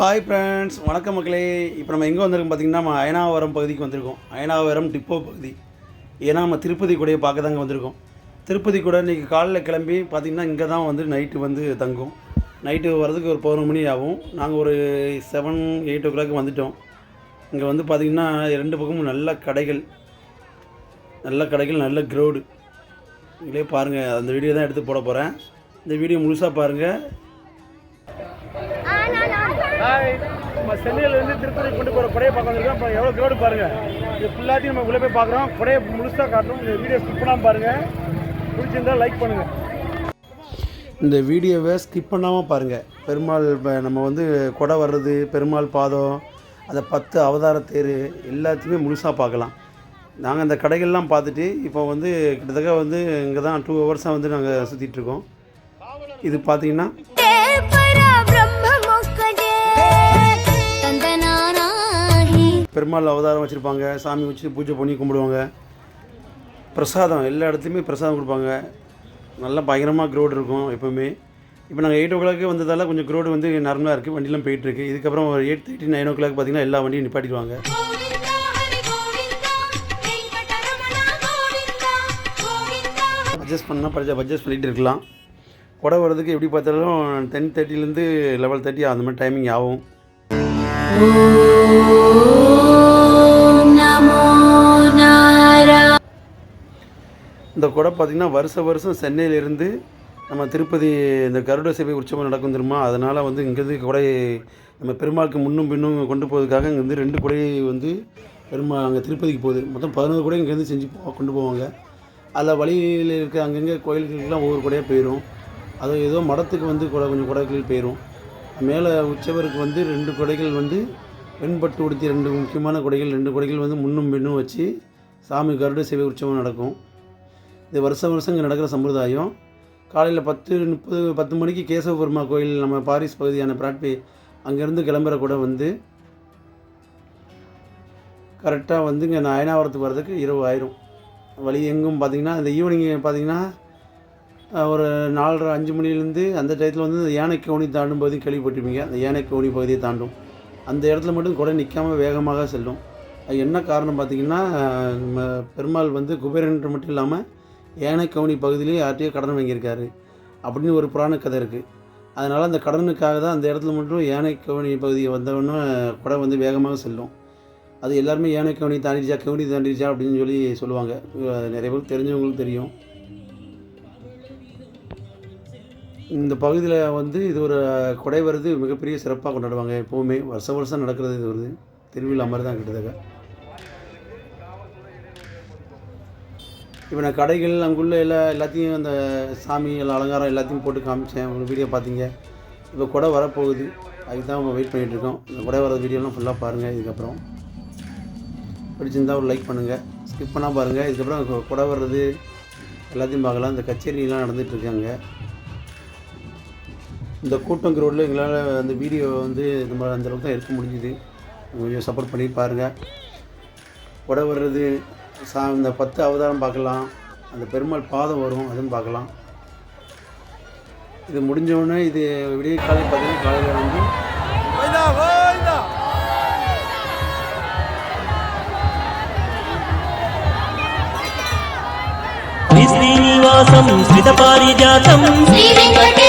Hi friends வணக்கம் மக்களே. இப்போ நம்ம எங்கே வந்திருக்கோம் பார்த்தீங்கன்னா நம்ம அயனாவரம் பகுதிக்கு வந்திருக்கோம். அயனாவரம் டிப்போ பகுதி. ஏன்னா நம்ம திருப்பதி கூடையை பார்க்க தாங்க வந்திருக்கோம். திருப்பதி கூட இன்றைக்கி காலையில் கிளம்பி பார்த்திங்கன்னா இங்கே தான் வந்து நைட்டு வந்து தங்கும். நைட்டு வர்றதுக்கு ஒரு பதினொரு மணி ஆகும். நாங்கள் ஒரு செவன் எயிட் ஓ கிளாக் வந்துட்டோம். இங்கே வந்து பார்த்திங்கன்னா ரெண்டு பக்கமும் நல்ல கடைகள். நல்ல கடைகள் நல்ல க்ரௌடு நீங்களே பாருங்கள் அந்த வீடியோ தான் எடுத்து போட போகிறேன் இந்த வீடியோ முழுசாக பாருங்கள் ஹாய் நம்ம சென்னையிலேருந்து திருப்பதி கொண்டு போகிற குடையை பார்க்க வந்திருக்கோம். இப்போ எவ்வளோ க்ரௌடு பாருங்கள் இது ஃபுல்லாத்தையும் நம்ம உள்ளே போய் பார்க்குறோம். குடையை முழுசாக காட்டணும். இந்த வீடியோ ஸ்கிப் பண்ணாமல் பாருங்கள் பிடிச்சிருந்தால் லைக் பண்ணுங்கள் இந்த வீடியோவை ஸ்கிப் பண்ணாமல் பாருங்கள் பெருமாள் இப்போ நம்ம வந்து கொடை வர்றது பெருமாள் பாதம் அந்த பத்து அவதார தேர் எல்லாத்தையுமே முழுசாக பார்க்கலாம். நாங்கள் அந்த கடைகள்லாம் பார்த்துட்டு இப்போ வந்து கிட்டத்தட்ட வந்து இங்கே தான் டூ ஹவர்ஸாக வந்து நாங்கள் சுற்றிட்டுருக்கோம் இது பார்த்தீங்கன்னா பெருமாள் அவதாரம் வச்சுருப்பாங்க சாமி வச்சு பூஜை பண்ணி கும்பிடுவாங்க. பிரசாதம் எல்லா இடத்துலையுமே பிரசாதம் கொடுப்பாங்க. நல்லா பயங்கரமாக க்ரௌட் இருக்கும் எப்போவுமே. இப்போ நாங்கள் எயிட் ஓ கிளாக்கு வந்ததால் கொஞ்சம் க்ரௌடு வந்து நார்மலாக இருக்குது வண்டிலாம் போயிட்டுருக்கு. இதுக்கப்புறம் ஒரு eight thirty nine o'clock பார்த்திங்கன்னா எல்லா வண்டியும் நிப்பாட்டிடுவாங்க. அட்ஜஸ்ட் பண்ணால் பட்ஜெட் அட்ஜஸ்ட் பண்ணிகிட்டு இருக்கலாம். கொடை வர்றதுக்கு எப்படி பார்த்தாலும் டென் தேர்ட்டிலேருந்து லெவல் தேர்ட்டி அந்த மாதிரி டைமிங் ஆகும். இந்த குடை பார்த்திங்கன்னா வருஷ வருஷம் சென்னையிலேருந்து நம்ம திருப்பதி இந்த கருட சேவை உற்சவம் நடக்கும் தெரியுமா? அதனால் வந்து இங்கேருந்து கொடை நம்ம பெருமாளுக்கு முன்னும் பின்னும் கொண்டு போகிறதுக்காக இங்கேருந்து ரெண்டு கொடை வந்து பெருமாள் அங்கே திருப்பதிக்கு போகுது. மொத்தம் பதினோரு கொடை இங்கேருந்து செஞ்சு போ கொண்டு போவாங்க. அதில் வழியில் இருக்க அங்கங்கே கோயில்களுக்கெல்லாம் ஒவ்வொரு கொடையாக போயிடும் அது ஏதோ மடத்துக்கு வந்து கொடை கொஞ்சம் கொடைகள் போயிடும் மேலே உற்சவருக்கு வந்து ரெண்டு கொடைகள் வந்து வெண்பட்டு உடுத்தி ரெண்டு முக்கியமான கொடைகள் ரெண்டு கொடைகள் வந்து முன்னும் பின்னும் வச்சு சாமி கருட சேவை உற்சவம் நடக்கும். இது வருஷம் வருஷம் இங்கே நடக்கிற சம்பிரதாயம். காலையில் பத்து முப்பது பத்து மணிக்கு கேசவ பெருமா கோயில் நம்ம பாரிஸ் பகுதியான பிராட்பே அங்கேருந்து கிளம்புற கூட வந்து கரெக்டாக வந்து இங்கே நான் அயனாவரத்துக்கு வர்றதுக்கு இரவு ஆயிரும் வழி எங்கும் பார்த்திங்கன்னா இந்த ஈவினிங் பார்த்திங்கன்னா ஒரு நாலரை அஞ்சு மணிலேருந்து அந்த டயத்தில் வந்து அந்த யானை கவுனி தாண்டும் பகுதி கேள்விப்பட்டிருப்பீங்க. அந்த யானை கவுனி பகுதியை தாண்டும். அந்த இடத்துல மட்டும் குடை நிற்காமல் வேகமாக செல்லும். அது என்ன காரணம் பார்த்தீங்கன்னா நம்ம பெருமாள் வந்து குபேரன்ற மட்டும் இல்லாமல் யானை கவுனி பகுதியிலேயே யார்ட்டையோ கடன் வாங்கியிருக்காரு அப்படின்னு ஒரு புராண கதை இருக்குது அதனால் அந்த கடனுக்காக தான் அந்த இடத்துல மட்டும் யானை கவுனி பகுதியை வந்தவொன்னே குடை வந்து வேகமாக செல்லும். அது எல்லாருமே யானை கவுனி தாண்டிச்சா கவுனி தாண்டிச்சா அப்படின்னு சொல்லி சொல்லுவாங்க. நிறைய பேருக்கு தெரிஞ்சவங்களுக்கு தெரியும். இந்த பகுதியில் வந்து இது ஒரு கொடை வருது மிகப்பெரிய சிறப்பாக கொண்டாடுவாங்க எப்போவுமே. வருஷம் வருஷம் நடக்கிறது இது வருது. திருவிழா மாதிரி தான் கிட்டத்தட்ட. இப்போ நான் கடைகள் அங்குள்ள எல்லா எல்லாத்தையும் அந்த சாமி எல்லா அலங்காரம் எல்லாத்தையும் போட்டு காமிச்சேன். உங்கள் வீடியோ பார்த்தீங்க. இப்போ கொடை வரப்போகுது. அதுக்கு தான் நம்ம வெயிட் பண்ணிகிட்ருக்கோம் இந்த கொடை வர வீடியோலாம் ஃபுல்லாக பாருங்கள் இதுக்கப்புறம். பிடிச்சிருந்தா ஒரு லைக் பண்ணுங்கள் ஸ்கிப் பண்ணால் பாருங்கள் இதுக்கப்புறம் கொடை வர்றது எல்லாத்தையும் பார்க்கலாம். இந்த கச்சேரிலாம் நடந்துகிட்ருக்காங்க இந்த கூட்டம் க்ரௌடில் எங்களால் அந்த வீடியோ வந்து நம்ம அந்த அளவுக்கு தான் எடுக்க முடிஞ்சுது கொஞ்சம் சப்போர்ட் பண்ணி பாருங்கள் கொடை வர்றது சா இந்த பத்து அவதாரம் பார்க்கலாம் அந்த பெருமாள் பாதம் வரும் அதுவும் பார்க்கலாம் இது முடிஞ்சவுடனே இது விடிய காலை பார்த்தீங்கன்னா காலையில் வந்து శ్రీనివాసం శ్రితపారిజాతం శ్రీ వెంకటేశం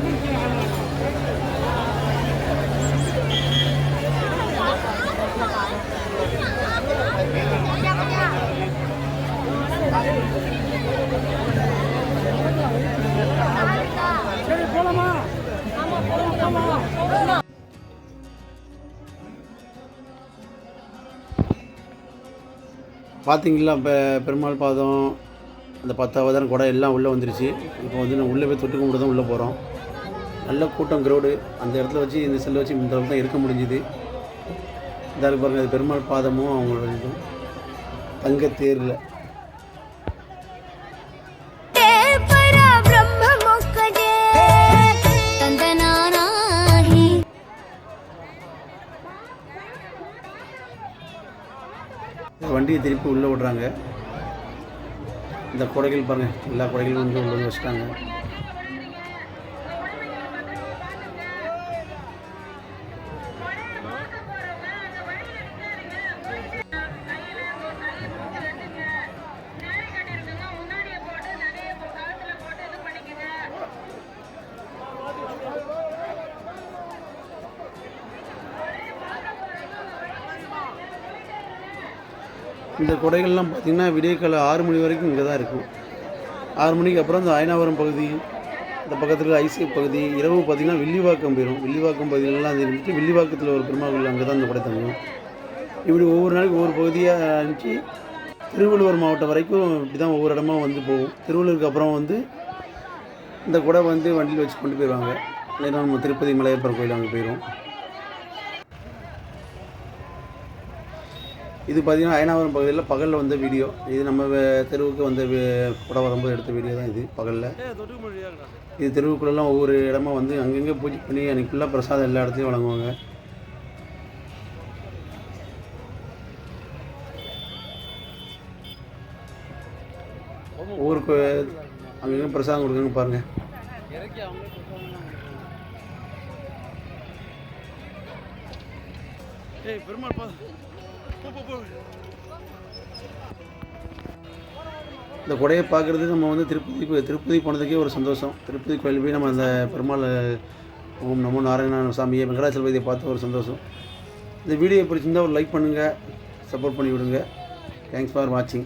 பார்த்தீங்களா இப்போ பெருமாள் பாதம் அந்த பத்தாவதான குடம் எல்லாம் உள்ளே வந்துருச்சு. இப்போ வந்து நான் உள்ளே போய் தொட்டு கும்பிட்டு தான் உள்ளே போகிறோம் நல்ல கூட்டம் க்ரௌடு அந்த இடத்துல வச்சு இந்த செல்லை வச்சு இந்த தான் இருக்க முடிஞ்சுது. இந்த பாருங்கள் அது பெருமாள் பாதமும் அவங்களோட இதுவும் தங்கத்தேரில் வண்டியை திருப்பி உள்ளே விடுறாங்க. இந்த குடைகள் பாருங்கள் எல்லா குடைகளும் வந்து உள்ளே வச்சுட்டாங்க. இந்த குடைகள்லாம் பார்த்திங்கன்னா விடியற்காலை ஆறு மணி வரைக்கும் இங்கே தான் இருக்கும். ஆறு மணிக்கு அப்புறம் இந்த அயனாவரம் பகுதி இந்த பக்கத்தில் ஐசி பகுதி இரவு பார்த்திங்கன்னா வில்லிவாக்கம் போயிடும் வில்லிவாக்கம் பகுதியிலலாம் அது இருந்துட்டு வில்லிவாக்கத்தில் ஒரு பெருமாள் கோயில் அங்கே தான் இந்த கொடை தங்கும் இப்படி ஒவ்வொரு நாளைக்கு ஒவ்வொரு பகுதியாக அனுப்பிச்சு திருவள்ளுவர் மாவட்டம் வரைக்கும் இப்படி தான் ஒவ்வொரு இடமா வந்து போகும். திருவள்ளுவருக்கு அப்புறம் வந்து இந்த குடை வந்து வண்டியில் வச்சு கொண்டு போயிடுவாங்க. இல்லைன்னா நம்ம திருப்பதி மலையப்பர் கோயில் அங்கே போயிடும் இது பார்த்தீங்கன்னா அயனாவரம் பகுதியில் பகலில் வந்த வீடியோ. இது நம்ம தெருவுக்கு வந்த குடை வரும்போது எடுத்த வீடியோ தான் இது பகலில். இது தெருவுக்குள்ளெல்லாம் ஒவ்வொரு இடமா வந்து அங்கங்கே பூஜை பண்ணி அன்றைக்கி ஃபுல்லாக பிரசாதம் எல்லா இடத்துலையும் வழங்குவாங்க. ஒவ்வொரு அங்கங்கே பிரசாதம் கொடுக்குங்க பாருங்கள் இந்த கொடையை பார்க்குறது நம்ம வந்து திருப்பதி திருப்பதி போனதுக்கே ஒரு சந்தோஷம். திருப்பதி கோயில் போய் நம்ம அந்த பெருமாள் ஓம் நமோ நாராயண சாமியை வெங்கடாச்சலபதியை பார்த்து ஒரு சந்தோஷம். இந்த வீடியோ பிடிச்சிருந்தா ஒரு லைக் பண்ணுங்கள் சப்போர்ட் பண்ணி விடுங்க தேங்க்ஸ் ஃபார் வாட்சிங்